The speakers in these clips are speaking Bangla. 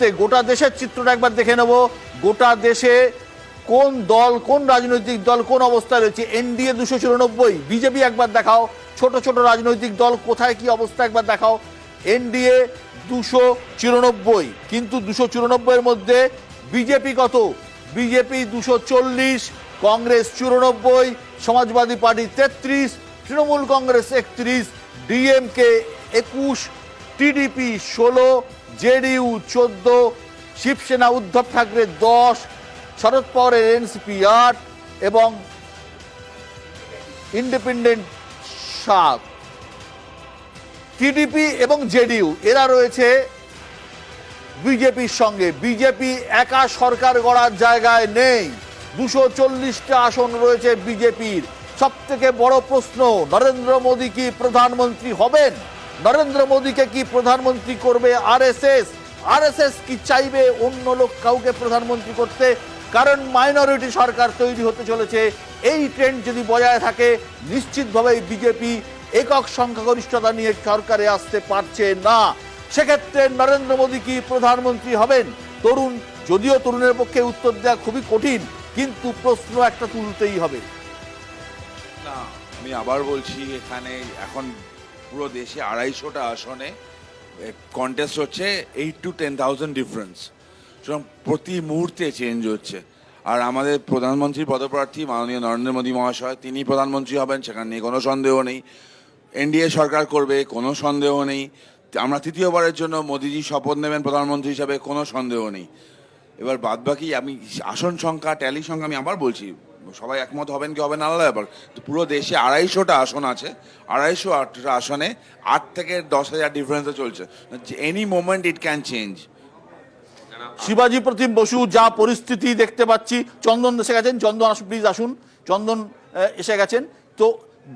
মুহূর্তে গোটা দেশের চিত্রটা একবার দেখে নেব। গোটা দেশে কোন দল, কোন রাজনৈতিক দল, কোন অবস্থায় রয়েছে? এনডিএ দুশো চুরানব্বই, বিজেপি একবার দেখাও। ছোট ছোট রাজনৈতিক দল কোথায় কি অবস্থা একবার দেখাও। এনডিএ দুশো চুরানব্বই, কিন্তু দুশো চুরানব্বইয়ের মধ্যে বিজেপি কত? বিজেপি দুশো চল্লিশ, কংগ্রেস চুরানব্বই, সমাজবাদী পার্টি তেত্রিশ, তৃণমূল কংগ্রেস একত্রিশ, ডিএমকে একুশ, টিডিপি ষোলো জেডিইউ চোদ্দ, শিবসেনা উদ্ধব ঠাকরে দশ শরদ পাওয়ারের এনসিপি আট এবং ইন্ডিপেন্ডেন্ট সাত। টিডিপি এবং জেডিইউ, এরা রয়েছে বিজেপির সঙ্গে। বিজেপি একা সরকার গড়ার জায়গায় নেই। দুশো চল্লিশটা আসন রয়েছে বিজেপির। সব থেকে বড় প্রশ্ন, নরেন্দ্র মোদী কি প্রধানমন্ত্রী হবেন? নরেন্দ্র মোদীকে কি প্রধানমন্ত্রী করবে আরএসএস? আরএসএস কি চাইবে অন্য লোক কাউকে প্রধানমন্ত্রী করতে? কারণ মাইনরিটি সরকার তৈরি হতে চলেছে। এই ট্রেন্ড যদি বজায় থাকে, নিশ্চিতভাবেই বিজেপি একক সংখ্যাগরিষ্ঠতা নিয়ে সরকারে আসতে পারছে না। সেক্ষেত্রে নরেন্দ্র মোদী কি প্রধানমন্ত্রী হবেন? তরুণ, যদিও তরুণের পক্ষে উত্তর দেওয়া খুবই কঠিন, কিন্তু প্রশ্ন একটা তুলতেই হবে। না, আমি আবার বলছি, এখানে এখন পুরো দেশে আড়াইশোটা আসনে কন্টেস্ট হচ্ছে eight to ten thousand difference সুতরাং প্রতি মুহূর্তে চেঞ্জ হচ্ছে। আর আমাদের প্রধানমন্ত্রী পদপ্রার্থী মাননীয় নরেন্দ্র মোদী মহাশয়, তিনি প্রধানমন্ত্রী হবেন, সেখানে নিয়ে কোনো সন্দেহ নেই। এনডিএ সরকার করবে, কোনো সন্দেহ নেই। আমরা তৃতীয়বারের জন্য মোদিজি শপথ নেবেন প্রধানমন্ত্রী হিসাবে, কোনো সন্দেহ নেই। এবার বাদ বাকি আমি, আসন সংখ্যা ট্যালি সংখ্যা আমি আবার বলছি সবাই একমত হবেন কি হবেন আলাদা ব্যাপার। পুরো দেশে আড়াইশোটা আসন আছে, আড়াইশো আটটা আসনে আট থেকে দশ হাজার ডিফারেন্সে চলছে। Any moment it can change Shibaji Pratim Basu, যা পরিস্থিতি দেখতে পাচ্ছি, চন্দন এসে গেছেন, চন্দন আসুন প্লিজ আসুন। চন্দন এসে গেছেন। তো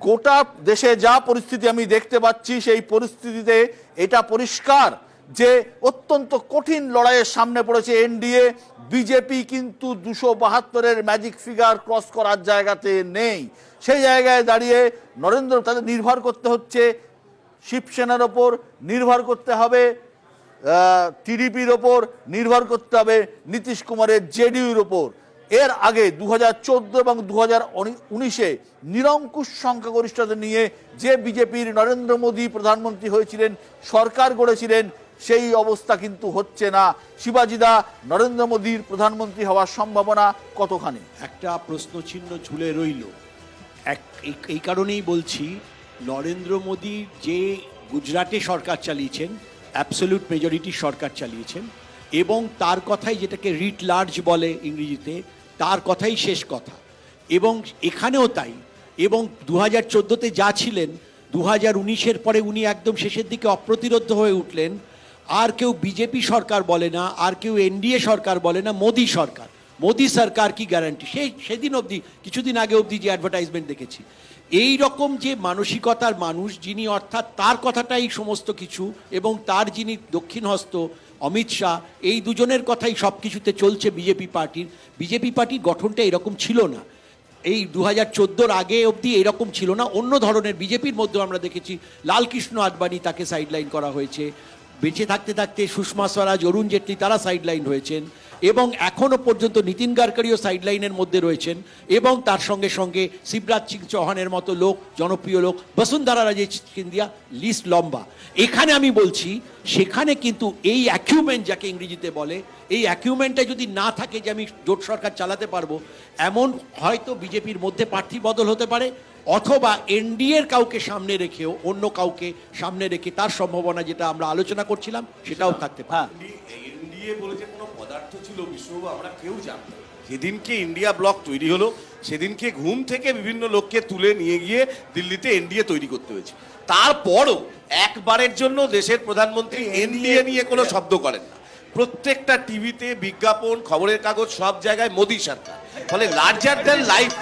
গোটা দেশে যা পরিস্থিতি আমি দেখতে পাচ্ছি, সেই পরিস্থিতিতে এটা পরিষ্কার। যে অত্যন্ত কঠিন লড়াইয়ের সামনে পড়েছে এনডিএ, বিজেপি কিন্তু দুশো বাহাত্তরের ম্যাজিক ফিগার ক্রস করার জায়গাতে নেই। সেই জায়গায় দাঁড়িয়ে নরেন্দ্র তাদের নির্ভর করতে হচ্ছে, শিবসেনার ওপর নির্ভর করতে হবে টিডিপির ওপর নির্ভর করতে হবে, নীতিশ কুমারের জেডিইউর ওপর। এর আগে দু হাজার চোদ্দ এবং দু হাজার উনিশে নিরঙ্কুশ সংখ্যাগরিষ্ঠতা নিয়ে যে বিজেপির নরেন্দ্র মোদী প্রধানমন্ত্রী হয়েছিলেন, সরকার গড়েছিলেন সেই অবস্থা কিন্তু হচ্ছে না। শিবাজিদা নরেন্দ্র মোদীর প্রধানমন্ত্রী হওয়ার সম্ভাবনা কতখানি? একটা প্রশ্ন চিহ্ন ঝুলে রইল। এক, এই- কারণেই বলছি, নরেন্দ্র মোদী যে গুজরাটে সরকার চালিয়েছেন অ্যাবসলিউট মেজরিটি সরকার চালিয়েছেন, এবং তার কথাই যেটাকে রিট লার্জ বলে ইংরেজিতে, তার কথাই শেষ কথা। এবং এখানেও তাই, এবং দু হাজার যা ছিলেন দু হাজার পরে উনি একদম শেষের দিকে অপ্রতিরোধ হয়ে উঠলেন আর কেউ বিজেপি সরকার বলে না, আর কেউ এনডিএ সরকার বলে না, মোদী সরকার। মোদী সরকার কি গ্যারান্টি সেই সেদিন অবধি, কিছুদিন আগে অবধি যে অ্যাডভার্টাইজমেন্ট দেখেছি। এই রকম যে মানসিকতার মানুষ, যিনি অর্থাৎ তার কথাটাই সমস্ত কিছু, এবং তার যিনি দক্ষিণ হস্ত অমিত শাহ, এই দুজনের কথাই সব কিছুতে চলছে বিজেপি পার্টির। বিজেপি পার্টির গঠনটা এরকম ছিল না। এই দু হাজার চোদ্দোর আগে অবধি এরকম ছিল না। অন্য ধরনের বিজেপির মধ্যেও আমরা দেখেছি, লালকৃষ্ণ আদবানি তাকে সাইডলাইন করা হয়েছে। বেঁচে থাকতে থাকতে সুষমা স্বরাজ, অরুণ জেটলি তারা সাইডলাইন হয়েছেন এবং এখনও পর্যন্ত নীতিন গাডকারিও সাইডলাইনের মধ্যে রয়েছেন এবং তার সঙ্গে সঙ্গে শিবরাজ সিং চৌহানের মতো লোক, জনপ্রিয় লোক, বসুন্ধরা রাজে সিন্ধিয়া লিস্ট লম্বা। এখানে আমি বলছি, সেখানে কিন্তু এই অ্যাকিউমেন্ট যাকে ইংরেজিতে বলে, এই অ্যাকিউমেন্টটা যদি না থাকে যে আমি জোট সরকার চালাতে পারব, এমন হয়তো বিজেপির মধ্যে প্রার্থী বদল হতে পারে অথবা এনডিএর কাউকে সামনে রেখেও অন্য কাউকে সামনে রেখে তার সম্ভাবনা যেটা আমরা আলোচনা করছিলাম সেটাও থাকতে পারে। হ্যাঁ। এনডিএ বলে যে কোনো পদার্থ ছিল বিশ্ববাবু আমরা কেউ জানতাম না। যেদিনকে ইন্ডিয়া ব্লক তৈরি হলো সেদিনকে ঘুম থেকে বিভিন্ন লোককে তুলে নিয়ে গিয়ে দিল্লিতে এনডিএ তৈরি করতে হয়েছে। তারপরও একবারের জন্য দেশের প্রধানমন্ত্রী এনডিএ নিয়ে কোনো শব্দ করেন না। প্রত্যেকটা টিভিতে বিজ্ঞাপন খবরের কাগজ সব জায়গায় মোদী সরকার। ফলে লার্জার দ্যান লাইফ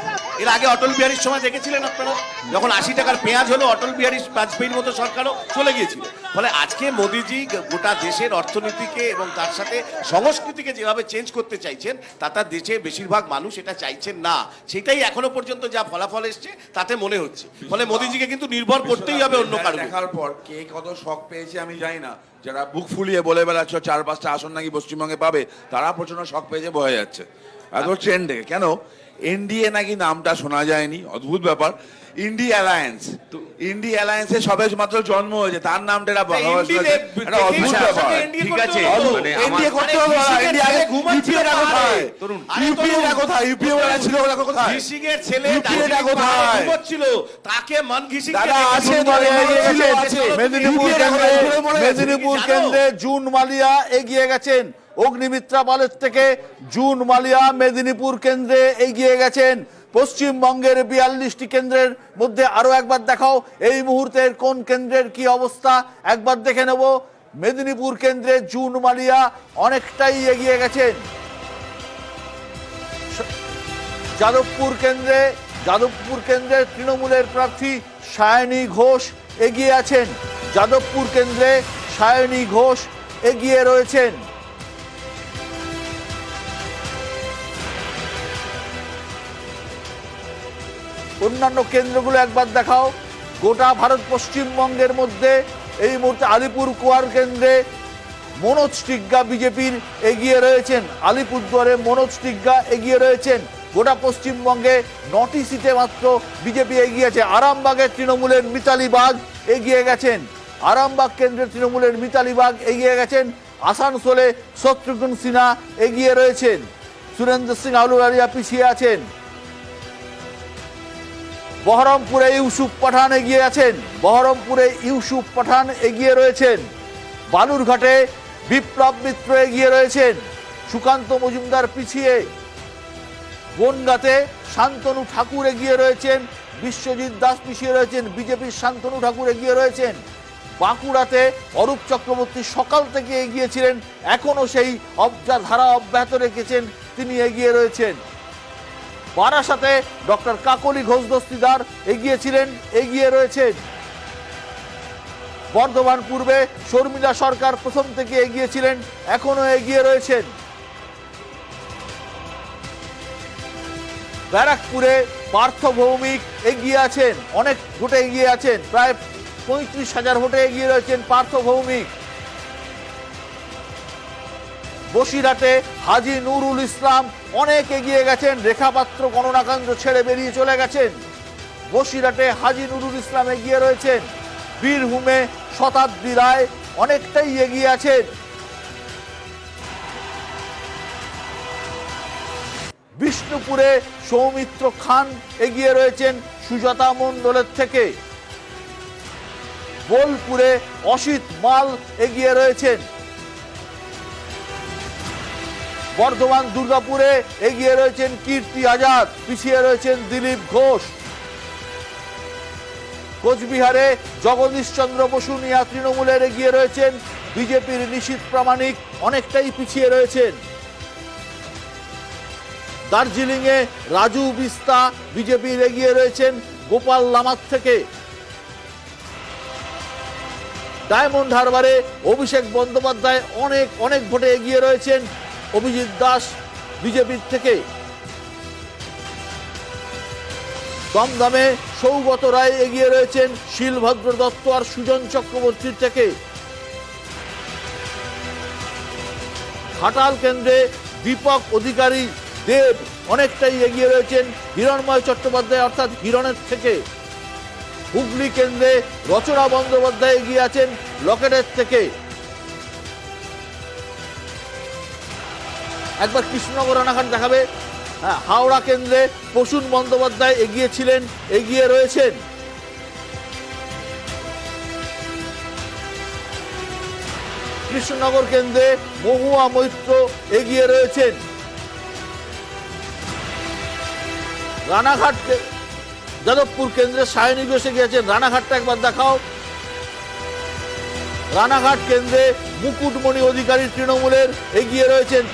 এর আগে অটল বিহারীর সময় দেখেছিলেন আপনারা? যখন আশি টাকার পেঁয়াজ হলো অটল বিহারী বাজপেয়ীর মতো সরকারও চলে গিয়েছিল। ফলে আজকে মোদিজি গোটা দেশের অর্থনীতিকে এবং তার সাথে সংস্কৃতিকে যেভাবে চেঞ্জ করতে চাইছেন তা তার দেশে বেশিরভাগ মানুষ এটা চাইছেন না। সেটাই এখনও পর্যন্ত যা ফলাফল এসছে তাতে মনে হচ্ছে। ফলে মোদিজিকে কিন্তু নির্ভর করতেই হবে অন্য কারও দেখার পর কে কত শখ পেয়েছে আমি জানি না। যারা বুক ফুলিয়ে বলে বেড়াচ্ছ চার পাঁচটা আসন নাকি পশ্চিমবঙ্গে পাবে তারা প্রচণ্ড শখ পেয়েছে বয়ে যাচ্ছে। এত দেখে। কেন? এনডিএ নাকি নামটা শোনা যায়নি? অদ্ভুত ব্যাপার। ইন্ডি অ্যালায়েন্স ইন্ডি অ্যালায়েন্সে সবে মাত্র জন্ম হয়েছে। তার নামটা এটা অদ্ভুত ব্যাপার। ঠিক আছে, মানে এনডিএ করতে হবে না, আগে ঘুমাচ্ছিল না, কোথায়? তরুণ। ইউপিএ টা কোথায়? ইউপিএ ওরা ছিল ওরা কোথায়? ঘিসিংয়ের ছেলে ইউপিএ টা কোথায়? পাহাড়ে তাকে মান ঘিসিং দাদা, আছে দলে এগিয়ে গেছে, মেদিনীপুর কেন্দ্রে মেদিনীপুর কেন্দ্রে জুন মালিয়া এগিয়ে গেছেন। অগ্নিমিত্রা পালের থেকে জুন মালিয়া মেদিনীপুর কেন্দ্রে এগিয়ে গেছেন। পশ্চিমবঙ্গের বিয়াল্লিশটি কেন্দ্রের মধ্যে আরও একবার দেখাও, এই মুহূর্তের কোন কেন্দ্রের কি অবস্থা? একবার দেখে নেব। মেদিনীপুর কেন্দ্রে জুন মালিয়া অনেকটাই এগিয়ে গেছেন। যাদবপুর কেন্দ্রে, যাদবপুর কেন্দ্রের তৃণমূলের প্রার্থী সায়নী ঘোষ এগিয়ে আছেন। যাদবপুর কেন্দ্রে সায়নী ঘোষ এগিয়ে রয়েছেন। অন্যান্য কেন্দ্রগুলো একবার দেখাও। গোটা ভারত পশ্চিমবঙ্গের মধ্যে এই মুহূর্তে আলিপুর কুয়ার কেন্দ্রে মনোজ টিগ্গা বিজেপির এগিয়ে রয়েছেন। আলিপুরদুয়ারে মনোজ টিগ্গা এগিয়ে রয়েছেন। গোটা পশ্চিমবঙ্গে নটি সিটে মাত্র বিজেপি এগিয়ে আছে। আরামবাগের তৃণমূলের মিতালি বাগ এগিয়ে গেছেন। আরামবাগ কেন্দ্রের তৃণমূলের মিতালি বাগ এগিয়ে গেছেন। আসানসোলে শত্রুঘ্ন সিনহা এগিয়ে রয়েছেন। সুরেন্দ্র সিং আলুরালিয়া পিছিয়ে আছেন। বহরমপুরে ইউসুফ পাঠান এগিয়ে আছেন। বহরমপুরে ইউসুফ পাঠান এগিয়ে রয়েছেন। বালুরঘাটে বিপ্লব মিত্র এগিয়ে রয়েছেন। সুকান্ত মজুমদার পিছিয়ে। বনগাতে শান্তনু ঠাকুর এগিয়ে রয়েছেন। বিশ্বজিৎ দাস পিছিয়ে রয়েছেন। বিজেপির শান্তনু ঠাকুর এগিয়ে রয়েছেন। বাঁকুড়াতে অরূপ চক্রবর্তী সকাল থেকে এগিয়েছিলেন। এখনও সেই অবজা ধারা অব্যাহত রেখেছেন। তিনি এগিয়ে রয়েছেন। বারাসাতে ডক্টর কাকলি ঘোষ দস্তিদার এগিয়েছিলেন, এগিয়ে রয়েছেন। বর্ধমান পূর্বে শর্মিলা সরকার প্রথম থেকে এগিয়েছিলেন এখনও এগিয়ে রয়েছেন। ব্যারাকপুরে পার্থ ভৌমিক এগিয়ে আছেন, অনেক ভোটে এগিয়ে আছেন, প্রায় পঁয়ত্রিশ হাজার ভোটে এগিয়ে রয়েছেন পার্থ ভৌমিক। বসিরহাটে হাজি নুরুল ইসলাম অনেক এগিয়ে গেছেন, রেখাপাত্র গণনাকান্ত ছেড়ে বেরিয়ে চলে গেছেন। বসিরহাটে হাজি নুরুল ইসলাম এগিয়ে রয়েছেন। বীরভূমে শতাব্দী রায় অনেকটাই এগিয়ে আছেন। বিষ্ণুপুরে সৌমিত্র খান এগিয়ে রয়েছেন সুজাতা মণ্ডলের থেকে। বোলপুরে অসিত মাল এগিয়ে রয়েছেন। বর্ধমান, দুর্গাপুরে এগিয়ে রয়েছেন কীর্তি আজাদ, পিছিয়ে রয়েছেন দিলীপ ঘোষ। কোচবিহারে জগদীশ চন্দ্র বসু নিয়া তৃণমূলের এগিয়ে রয়েছেন বিজেপির নিশীত প্রামাণিক, অনেকটাই পিছিয়ে রয়েছেন। দার্জিলিংয়ে রাজু বিস্তা বিজেপির এগিয়ে রয়েছেন গোপাল লামাত থেকে। ডায়মন্ড হারবারে অভিষেক বন্দ্যোপাধ্যায় অনেক অনেক ভোটে এগিয়ে রয়েছেন অভিজিৎ দাস, বিজেপির থেকে। দমদমে সৌগত রায় এগিয়ে রয়েছেন শিলভদ্র দত্ত আর সুজন চক্রবর্তীর থেকে। ঘাটাল কেন্দ্রে দীপক অধিকারী দেব অনেকটাই এগিয়ে রয়েছেন হিরণময় চট্টোপাধ্যায়, অর্থাৎ হিরণের থেকে। হুগলি কেন্দ্রে রচনা বন্দ্যোপাধ্যায় এগিয়ে আছেন লকেটের থেকে। একবার কৃষ্ণনগর রানাঘাট দেখাবে। হ্যাঁ, হাওড়া কেন্দ্রে প্রসূন বন্দ্যোপাধ্যায় এগিয়েছিলেন এগিয়ে রয়েছেন। কৃষ্ণনগর কেন্দ্রে মহুয়া মৈত্র এগিয়ে রয়েছেন। রানাঘাট যাদবপুর কেন্দ্রে সায়নী ঘোষ গিয়েছেন। রানাঘাটটা একবার দেখাও। রানাঘাট কেন্দ্রে মুকুটমণি অধিকারী তৃণমূলের এগিয়ে রয়েছেন।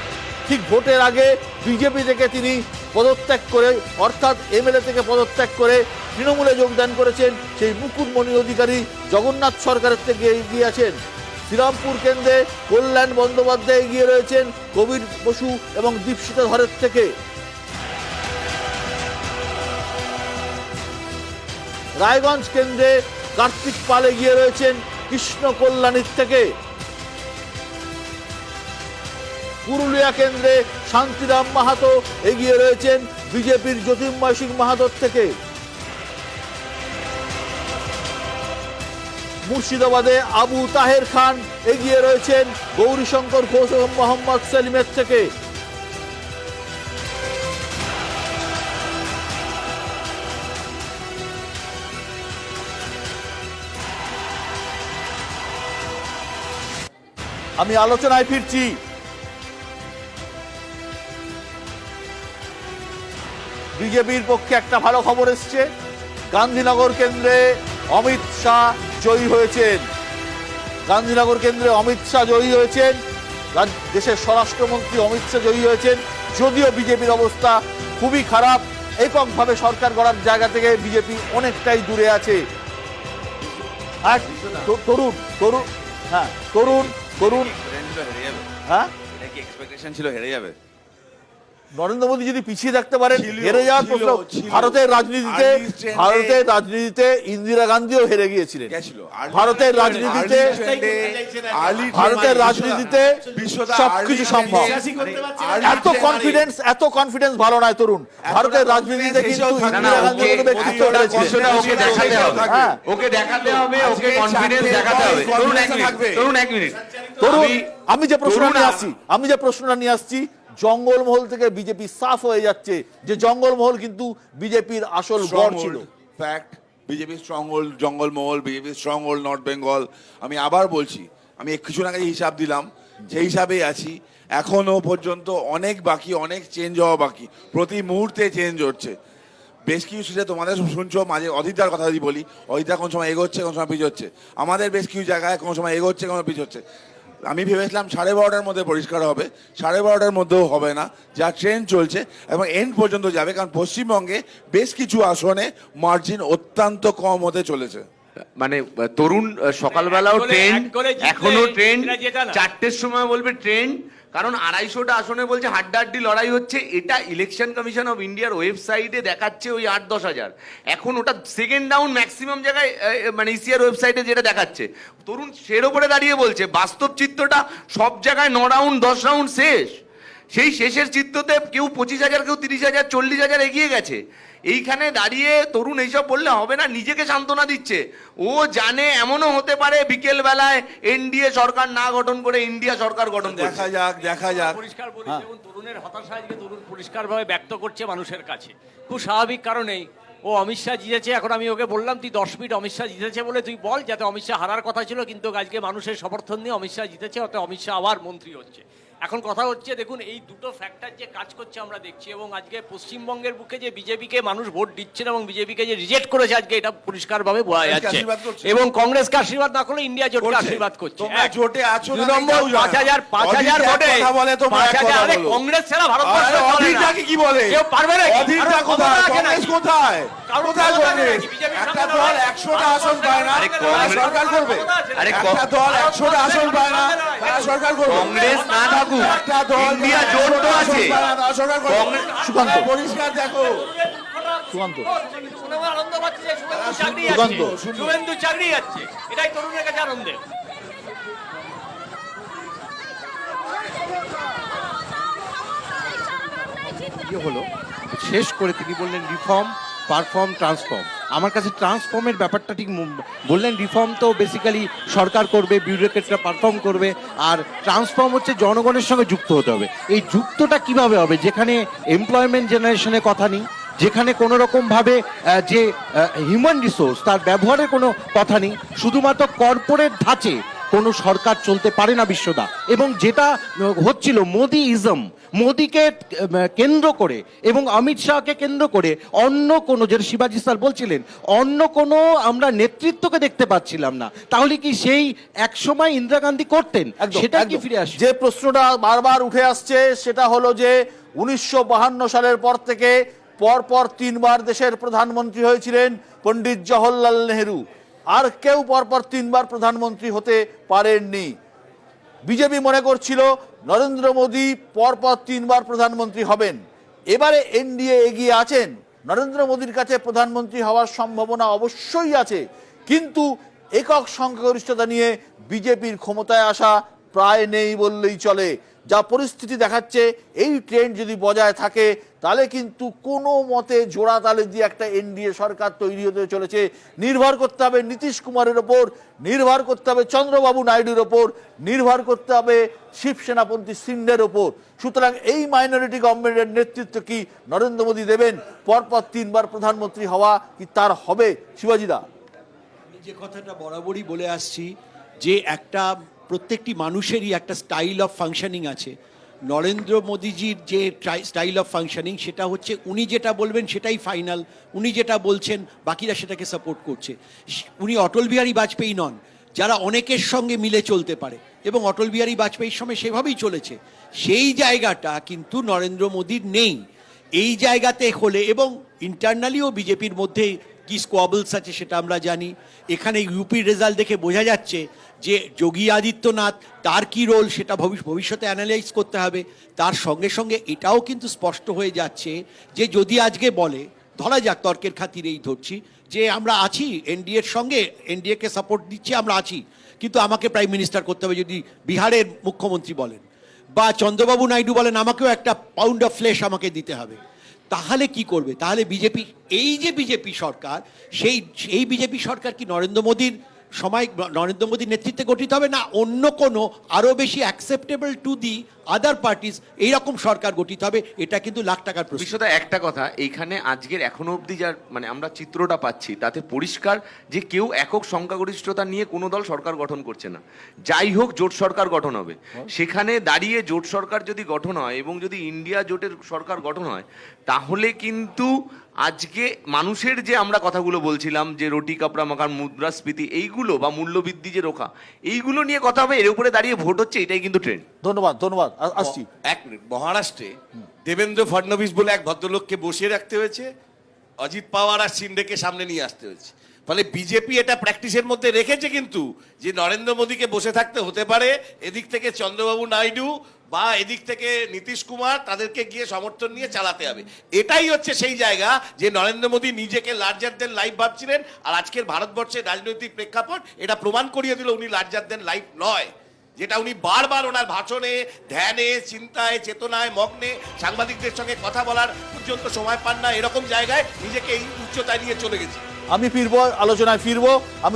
ঠিক ভোটের আগে বিজেপি থেকে তিনি পদত্যাগ করে, অর্থাৎ এমএলএ থেকে পদত্যাগ করে তৃণমূলে যোগদান করেছেন সেই মুকুটমণি অধিকারী জগন্নাথ সরকারের থেকে এগিয়ে আছেন। শ্রীরামপুর কেন্দ্রে কল্যাণ বন্দ্যোপাধ্যায় এগিয়ে রয়েছেন কবির বসু এবং দীপশিতা ধরের থেকে। রায়গঞ্জ কেন্দ্রে কার্তিক পাল এগিয়ে রয়েছেন কৃষ্ণ কল্যাণীর থেকে। পুরুলিয়া কেন্দ্রে শান্তিরাম মাহাতো এগিয়ে রয়েছেন বিজেপির জ্যোতির্ময় সিং মাহাতোর থেকে। মুর্শিদাবাদে আবু তাহের খান এগিয়ে রয়েছেন গৌরীশঙ্কর ঘোষ এবং মোহাম্মদ সেলিমের থেকে। আমি আলোচনায় ফিরছি। বিজেপির পক্ষে একটা ভালো খবর এসছে। গান্ধীনগর কেন্দ্রে অমিত শাহ জয়ী হয়েছেন। গান্ধীনগর কেন্দ্রে অমিত শাহ জয়ী হয়েছেন। দেশের স্বরাষ্ট্রমন্ত্রী অমিত শাহ জয়ী হয়েছেন। যদিও বিজেপির অবস্থা খুবই খারাপ, এককভাবে সরকার গড়ার জায়গা থেকে বিজেপি অনেকটাই দূরে আছে। আর তরুণ তরুণ হ্যাঁ তরুণ তরুণ। হ্যাঁ ছিল, হেরে যাবে? নরেন্দ্র মোদী যদি পিছিয়ে থাকতে পারেন হেরে যাওয়ার প্রশ্ন ভারতের রাজনীতিতে ভারতের রাজনীতিতে ইন্দিরা গান্ধীও হেরে গিয়েছিলেন। ভারতের রাজনীতিতে ভারতের রাজনীতিতে সবকিছু সম্ভব। এত কনফিডেন্স এত কনফিডেন্স ভালো নয় তরুণ। ভারতের রাজনীতিতে কিন্তু ইন্দিরা গান্ধী ওকে- কোনো ব্যক্তিত্ব ওকে দেখাতে হবে। হ্যাঁ। ওকে দেখাতে হবে ওকে কনফিডেন্স দেখাতে হবে। তরুণ এক মিনিট। তরুণ এক মিনিট। তরুণ আমি- আমি যে প্রশ্নটা নিয়ে আসছি আমি যে প্রশ্নটা নিয়ে আসছি জঙ্গলমহল থেকে বিজেপি সাফ হয়ে যাচ্ছে যে জঙ্গলমহল কিন্তু বিজেপির আসল গড় ছিল। Fact BJP stronghold Jangalmahal BJP stronghold north Bengal আমি আবার বলছি আমি কিছু আগে হিসাব দিলাম যে হিসাবেই আছি। এখনও পর্যন্ত অনেক বাকি অনেক চেঞ্জ হওয়া বাকি। প্রতি মুহূর্তে চেঞ্জ হচ্ছে। বেশ কিছু সিটে তোমাদের শুনছো মাঝে অধিতার কথা যদি বলি অধিতা কোন সময় এগোচ্ছে কোন সময় পিছ হচ্ছে। আমাদের বেশ কিছু জায়গায় কোন সময় এগোচ্ছে কোন সময় পিছোচ্ছে আমি ভেবেছিলাম সাড়ে বারোটার মধ্যে পরিষ্কার হবে, সাড়ে বারোটার মধ্যেও হবে না, যা ট্রেন চলছে, এবং এন্ড পর্যন্ত যাবে, কারণ পশ্চিমবঙ্গে বেশ কিছু আসনে মার্জিন অত্যন্ত কম হতে চলেছে। মানে তরুণ সকালবেলাও ট্রেন এখনও ট্রেন। চারটের সময় বলবে ট্রেন কারণ আড়াইশোটা আসনে বলছে হাড্ডাহাড্ডি লড়াই হচ্ছে। এটা ইলেকশন কমিশন অফ ইন্ডিয়ার ওয়েবসাইটে দেখাচ্ছে ওই আট দশ হাজার। এখন ওটা সেকেন্ড ডাউন ম্যাক্সিমাম জায়গায় মানে ইসিআর ওয়েবসাইটে যেটা দেখাচ্ছে। তরুণ সের ওপরে দাঁড়িয়ে বলছে বাস্তব চিত্রটা সব জায়গায় ন রাউন্ড দশ রাউন্ড শেষ। সেই শেষের চিত্রতে কেউ পঁচিশ হাজার কেউ তিরিশ হাজার চল্লিশ হাজার এগিয়ে গেছে। এইখানে দাঁড়িয়ে তরুণ এইসব বললে হবে না নিজেকে সান্ত্বনা দিচ্ছে। ও জানে এমনও হতে পারে বিকেল বেলায় এনডিএ সরকার না গঠন করে ইন্ডিয়া সরকার গঠন দেখা যাক দেখা যাক। পরিষ্কার বলি তরুণের হতাশা আজকে তরুণ পরিষ্কারভাবে ব্যক্ত করছে মানুষের কাছে। খুব স্বাভাবিক কারণেই। ও অমিত শাহ জিতেছে এখন আমি ওকে বললাম তুই দশ মিনিট অমিত শাহ জিতেছে বলে তুই বল যাতে অমিত শাহ হারার কথা ছিল কিন্তু আজকে মানুষের সমর্থন নিয়ে অমিত শাহ জিতেছে অত অমিত শাহ আবার মন্ত্রী হচ্ছে। এখন কথা হচ্ছে দেখুন এই দুটো ফ্যাক্টর যে কাজ করছে আমরা দেখছি এবং আজকে পশ্চিমবঙ্গের বুকে যে বিজেপিকে মানুষ ভোট দিচ্ছে না এবং বিজেপিকে যে রিজেক্ট করেছে আজকে এটা পরিষ্কারভাবে বোঝা যাচ্ছে। এবং কংগ্রেসকে আশীর্বাদ না করলে ইন্ডিয়া জোটকে। আশীর্বাদ করছে। জোটে আছো দুই নম্বর পাঁচ না। হাজার পাঁচ হাজার ভোটে কথা বলে, তোমরা পাঁচ হাজার কংগ্রেস ছাড়া ভারতবর্ষ না। কি বলে? কেউ পারবে কোথায় কংগ্রেস কোথায়? কোথায় কংগ্রেস? একটা দল একশোটা আসন পায় না। সরকার করবে। একটা দল একশোটা আসন পায় না। সরকার করবে। কংগ্রেস না থাকুক। ইন্ডিয়া জোট তো আছে। সুকান্ত। পরিষ্কার দেখো। সুকান্ত। শুভেন্দু চাকরি সুকান্ত, যাচ্ছে শুভেন্দু চাকরি যাচ্ছে এটাই তরুণের কাছে আনন্দের। হলো? শেষ করে তিনি বললেন রিফর্ম পারফর্ম ট্রান্সফর্ম আমার কাছে ট্রান্সফর্মের ব্যাপারটা ঠিক বললেন রিফর্ম তো বেসিক্যালি সরকার করবে বিউরোক্রেটরা পারফর্ম করবে, আর ট্রান্সফর্ম হচ্ছে জনগণের সঙ্গে যুক্ত হতে হবে। এই যুক্তটা কীভাবে হবে? যেখানে এমপ্লয়মেন্ট জেনারেশনের কথা নেই, যেখানে কোনো রকমভাবে যে হিউম্যান রিসোর্স তার ব্যবহারের কোনো কথা নেই, শুধুমাত্র কর্পোরেট ধাঁচে কোনো সরকার চলতে পারে না বিশ্বদা। এবং যেটা হচ্ছিল মোদি ইজম মোদিকে কেন্দ্র করে এবং অমিত শাহকে কেন্দ্র করে অন্য কোনো যেটা শিবাজি স্যার বলছিলেন অন্য কোনো আমরা নেতৃত্বকে দেখতে পাচ্ছিলাম না। তাহলে কি সেই একসময় ইন্দিরা গান্ধী করতেন? সেটা কি ফিরে আসছে যে প্রশ্নটা বারবার উঠে আসছে সেটা হলো যে উনিশশো সালের পর থেকে পরপর তিনবার দেশের প্রধানমন্ত্রী হয়েছিলেন পণ্ডিত জওহরলাল নেহরু। আর কেউ পরপর তিনবার প্রধানমন্ত্রী হতে পারেননি। বিজেপি মনে করছিল নরেন্দ্র মোদী পরপর তিনবার প্রধানমন্ত্রী হবেন। এবারে এনডিএ এগিয়ে আছেন। নরেন্দ্র মোদীর কাছে প্রধানমন্ত্রী হওয়ার সম্ভাবনা অবশ্যই আছে। কিন্তু একক সংখ্যাগরিষ্ঠতা নিয়ে বিজেপির ক্ষমতায় আসা প্রায় নেই বললেই চলে। যা পরিস্থিতি দেখাচ্ছে, এই ট্রেন্ড যদি বজায় থাকে তাহলে কিন্তু কোনো মতে জোড়া তালে দিয়ে একটা এনডিএ সরকার তৈরি হতে চলেছে। নির্ভর করতে হবে নীতিশ কুমারের ওপর, নির্ভর করতে হবে চন্দ্রবাবু নাইডুর ওপর, নির্ভর করতে হবে শিবসেনাপন্থী সিন্ডের ওপর। সুতরাং এই মাইনরিটি গভর্নমেন্টের নেতৃত্ব কি নরেন্দ্র মোদী দেবেন? পরপর তিনবার প্রধানমন্ত্রী হওয়া কি তার হবে? শিবাজিদা আমি যে কথাটা বরাবরই বলে আসছি, যে একটা প্রত্যেকটি মানুষেরই একটা স্টাইল অফ ফাংশনিং আছে। নরেন্দ্র মোদীজির যে স্টাইল অফ ফাংশনিং সেটা হচ্ছে উনি যেটা বলবেন সেটাই ফাইনাল উনি যেটা বলছেন, বাকিরা সেটাকে সাপোর্ট করছে। উনি অটল বিহারী বাজপেয়ী নন, যারা অনেকের সঙ্গে মিলে চলতে পারে। এবং অটল বিহারী বাজপেয়ীর সময় সেভাবেই চলেছে। সেই জায়গাটা কিন্তু নরেন্দ্র মোদীর নেই। এই জায়গাতে হলে এবং ইন্টারনালিও বিজেপির মধ্যে কি স্কোয়াবলস আছে সেটা আমরা জানি। এখানে ইউপির রেজাল্ট দেখে বোঝা যাচ্ছে যে যোগী আদিত্যনাথ তার কি রোল সেটা ভবিষ্য- ভবিষ্যতে অ্যানালাইজ করতে হবে। তার সঙ্গে সঙ্গে এটাও কিন্তু স্পষ্ট হয়ে যাচ্ছে যে যদি আজকে বলে, ধরা যাক তর্কের খাতিরেই ধরছি, যে আমরা আছি এনডিএর সঙ্গে এনডিএকে সাপোর্ট দিচ্ছি, আমরা আছি। কিন্তু আমাকে প্রাইম মিনিস্টার করতে হবে যদি বিহারের মুখ্যমন্ত্রী বলেন। বা চন্দ্রবাবু নাইডু বলেন, আমাকেও একটা পাউন্ড অফ ফ্লেশ আমাকে দিতে হবে। তাহলে কি করবে? তাহলে বিজেপি, এই যে বিজেপি সরকার, সেই সেই বিজেপি সরকার কি নরেন্দ্র মোদীর সময় নরেন্দ্র মোদীর নেতৃত্বে গঠিত হবে না অন্য কোনো আরও বেশি acceptable to the other parties এইরকম সরকার গঠিত হবে এটা কিন্তু লাখ টাকার প্রশ্ন। বিশ্বদা একটা কথা এইখানে আজকের এখনও অবধি যার মানে আমরা চিত্রটা পাচ্ছি তাতে পরিষ্কার যে কেউ একক সংখ্যাগরিষ্ঠতা নিয়ে কোনো দল সরকার গঠন করছে না। যাই হোক জোট সরকার গঠন হবে। সেখানে দাঁড়িয়ে জোট সরকার যদি গঠন হয় এবং যদি ইন্ডিয়া জোটের সরকার গঠন হয় তাহলে কিন্তু আজকে মানুষের যে আমরা কথাগুলো বলছিলাম যে রুটি কাপড়া মাখার মুদ্রাস্ফীতি এইগুলো বা মূল্যবৃদ্ধি যে রোখা এইগুলো নিয়ে কথা হবে এর উপরে দাঁড়িয়ে ভোট হচ্ছে এটাই কিন্তু ট্রেন্ড ধন্যবাদ ধন্যবাদ আসছি। এক মিনিট মহারাষ্ট্রে দেবেন্দ্র ফডনবিস বলে এক ভদ্রলোককে বসিয়ে রাখতে হয়েছে অজিত পাওয়ার আর সিন্ডেকে সামনে নিয়ে আসতে হয়েছে। ফলে বিজেপি এটা প্র্যাকটিসের মধ্যে রেখেছে কিন্তু যে নরেন্দ্র মোদীকে বসে থাকতে হতে পারে এদিক থেকে চন্দ্রবাবু নাইডু বা এদিক থেকে নীতিশ কুমার তাদেরকে গিয়ে সমর্থন নিয়ে চালাতে হবে। এটাই হচ্ছে সেই জায়গা যে নরেন্দ্র মোদী নিজেকে লার্জার দেন লাইফ ভাবছিলেন, আর আজকের ভারতবর্ষের রাজনৈতিক প্রেক্ষাপট এটা প্রমাণ করিয়ে দিল উনি লার্জার দেন লাইফ নয়। যেটা উনি বারবার ওনার ভাষণে, ধ্যানে, চিন্তায়, চেতনায়, মগ্নে সাংবাদিকদের সঙ্গে কথা বলার পর্যন্ত সময় পান না। এরকম জায়গায় নিজেকে এই উচ্চতায় নিয়ে চলে গেছে। আমি ফিরবো, আলোচনায় ফিরবো। আমি